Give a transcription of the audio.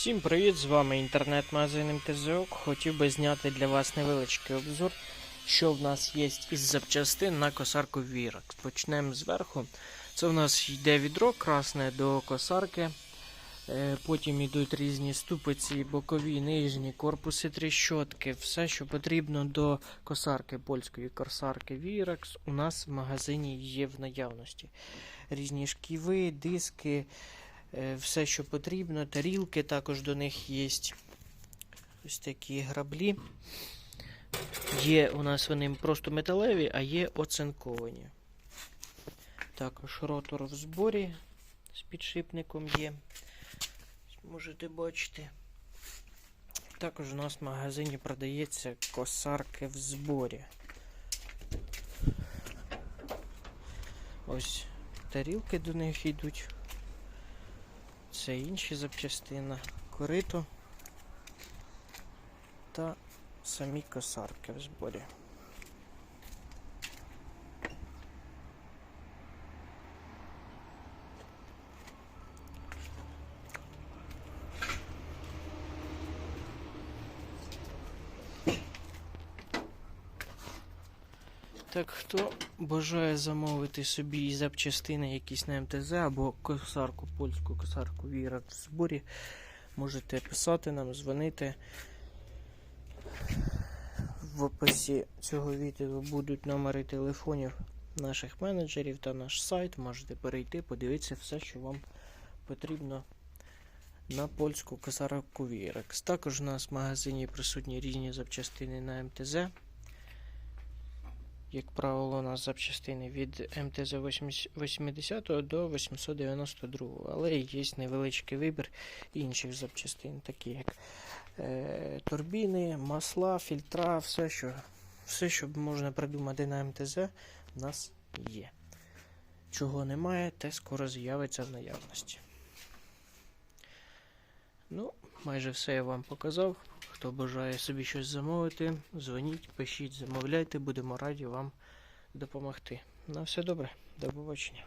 Всім привіт! З вами інтернет-магазин МТЗОК. Хотів би зняти для вас невеличкий обзор, що в нас є із запчастин на косарку Virax. Почнемо зверху. Це в нас йде відро красне до косарки. Е, Потім йдуть різні ступиці, бокові, нижні, корпуси тріщотки. Все, що потрібно до косарки польської косарки Virax, у нас в магазині є в наявності. Різні шківи, диски. Е, все, що потрібно. Тарілки також до них є. Ось такі граблі. Є у нас вони просто металеві, а є оцинковані. Також ротор в зборі з підшипником є. Можете бачити. Також у нас в магазині продається косарки в зборі. Ось тарілки до них йдуть. Це інші запчастини, корито та самі косарки в зборі. Так, хто бажає замовити собі запчастини якісь на МТЗ або косарку, польську косарку Віра в зборі, можете писати нам, дзвонити. В описі цього відео будуть номери телефонів наших менеджерів та наш сайт. Можете перейти, подивитися все, що вам потрібно на польську косарку Вірекс. Також у нас в магазині присутні різні запчастини на МТЗ. Як правило, у нас запчастини від МТЗ 80 до 892, але є невеличкий вибір інших запчастин, такі як е, турбіни, масла, фільтра, все, що, все, що можна придумати на МТЗ, у нас є. Чого немає, те скоро з'явиться в наявності. Ну, майже все я вам показав. Хто бажає собі щось замовити, дзвоніть, пишіть, замовляйте, будемо раді вам допомогти. На все добре, до побачення.